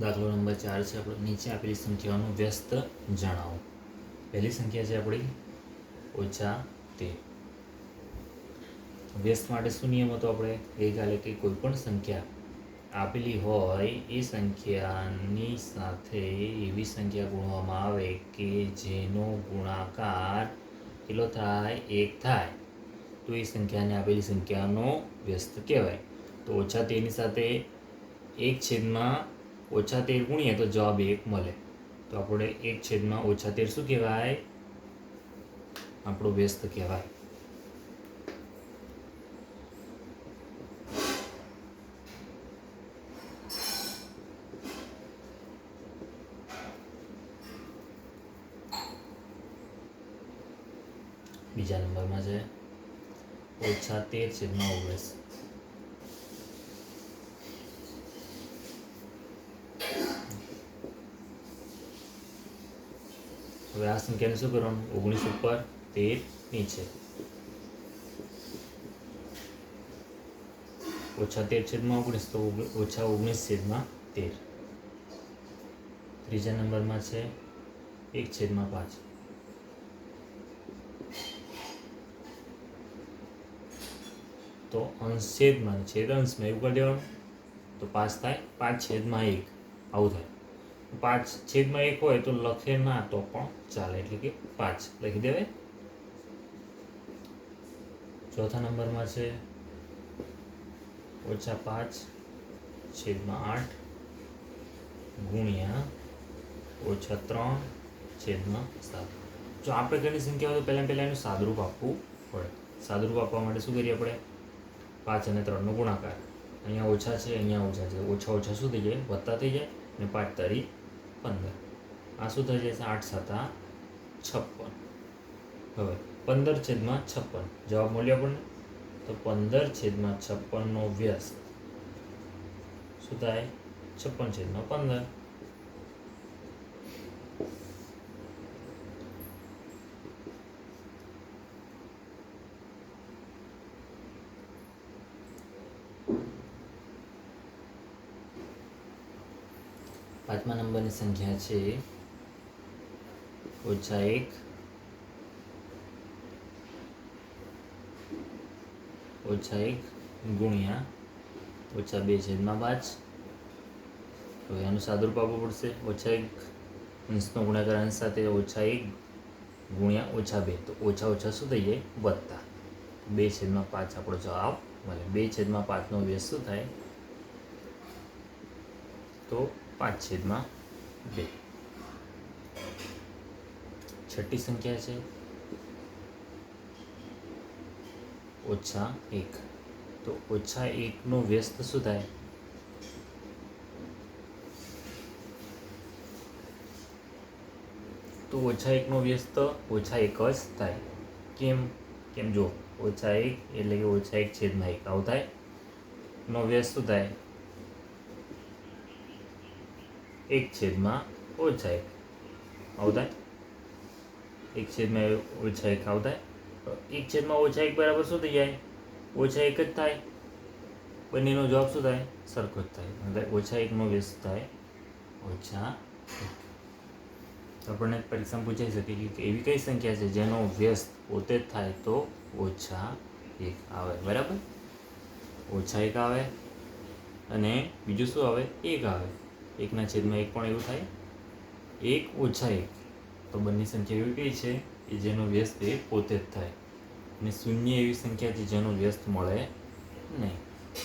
દાખલો નંબર ચાર છે, આપણે નીચે આપેલી સંખ્યાઓનું વ્યસ્ત જણાવો. પહેલી સંખ્યા છે આપણી ઓછા તેર વ્યસ્ત માટે શું નિયમ હતો આપણે? ગઈકાલે કે કોઈ પણ સંખ્યા આપેલી હોય, એ સંખ્યાની સાથે એવી સંખ્યા ગુણવામાં આવે કે જેનો ગુણાકાર કેટલો થાય? એક થાય. તો એ સંખ્યાને આપેલી સંખ્યાનો વ્યસ્ત કહેવાય. તો ઓછા તેની સાથે એક છેદમાં ઓછા તેર ગુણીએ તો જવાબ એક મળે. તો આપણે એક છેદમાં ઓછા તેર શું કહેવાય? આપણો વ્યસ્ત કહેવાય. બીજા નંબરમાં છે. ઓછા તેર છેદમાં ઓગણીસ. હવે આ સંખ્યાને શું કરવાનું? ઓગણીસ ઉપર તેર નીચે. ઓછા તેર છેદમાં ઓગણીસ, તો ઓછા ઓગણીસ છેદમાં તેર. ત્રીજા નંબરમાં છે એક છેદમાં પાંચ. તો અંશ છેદમાં, છેદ અંશમાં એવું કરી દેવાનું. તો પાંચ થાય, પાંચ છેદમાં એક. આવું થાય. પાંચ છેદમાં એક હોય તો લખે ના તો પણ ચાલે, એટલે કે પાંચ. લખી દેવાય. ચોથા નંબરમાં છે, ઓછા પાંચ છેદમાં આઠ ગુણ્યા ઓછા ત્રણ છેદમાં સાત. જો આ પ્રકારની સંખ્યા હોય તો પહેલાં પહેલાં એનું સાદરૂપ આપવું પડે. સાદરૂપ આપવા માટે શું કરીએ આપણે? પાંચ અને ત્રણનો ગુણાકાર. અહીંયા ઓછા છે, અહીંયા ઓછા છે. ઓછા ઓછા શું થઈ જાય? વત્તા થઈ જાય. અને પાંચ તારી પંદર. આ શું થઈ જશે? આઠ સાતા છપ્પન. હવે પંદર છેદમાં છપ્પન. જવાબ મળ્યો આપણને? તો પંદર છેદમાં છપ્પનનો વ્યસ્ત. શું થાય? છપ્પન છેદમાં પંદર. પાંચમા નંબરની સંખ્યા છે. ઓછા એક. ઓછા એક ગુણ્યા ઓછા બે છેદમાં પાંચ. તો એનું સાદુરૂપ આપવું પડશે. ઓછા એક અંશનો ગુણાકાર અંશ સાથે ઓછા એક ગુણ્યા ઓછા બે. તો ઓછા ઓછા શું થઈ જાય? વધતા બે છેદમાં પાંચ આપણો જવાબ મળે. બે છેદમાં પાંચનો વ્યસ્ત શું થાય? તો પાંચ છેદમાં બે. છઠ્ઠી સંખ્યા છે. ઓછા એક. તો ઓછા એકનો વ્યસ્ત શું થાય? તો ઓછા એકનો વ્યસ્ત, ઓછા એક જ થાય. કેમ? કેમ જો? ઓછા એક એટલે કે ઓછા એક છેદમાં એક. આવું થાય? નો વ્યસ્ત શું થાય? એક છેદમાં ઓછા એક. આવું થાય એક છેદમાં ઓછા એક આવું થાય એક છેદમાં ઓછા એક બરાબર શું થઈ જાય? ઓછા એક જ થાય. બંનેનો જવાબ શું થાય? સરખો જ થાય. ઓછા એકનો વ્યસ્ત થાય. ઓછા આપણને પરીક્ષામાં પૂછાઈ શકે કે એવી કઈ સંખ્યા છે જેનો વ્યસ્ત પોતે જ થાય તો ઓછા એક આવે. બરાબર? ઓછા એક આવે. અને બીજું શું આવે? એક આવે. એકના છેદમાં એક પણ એવું થાય. એક ઓછા એક. તો બંને સંખ્યા એવી કઈ છે કે જેનો વ્યસ્ત એ પોતે જ થાય. અને શૂન્ય એવી સંખ્યા છે જેનો વ્યસ્ત મળે નહીં.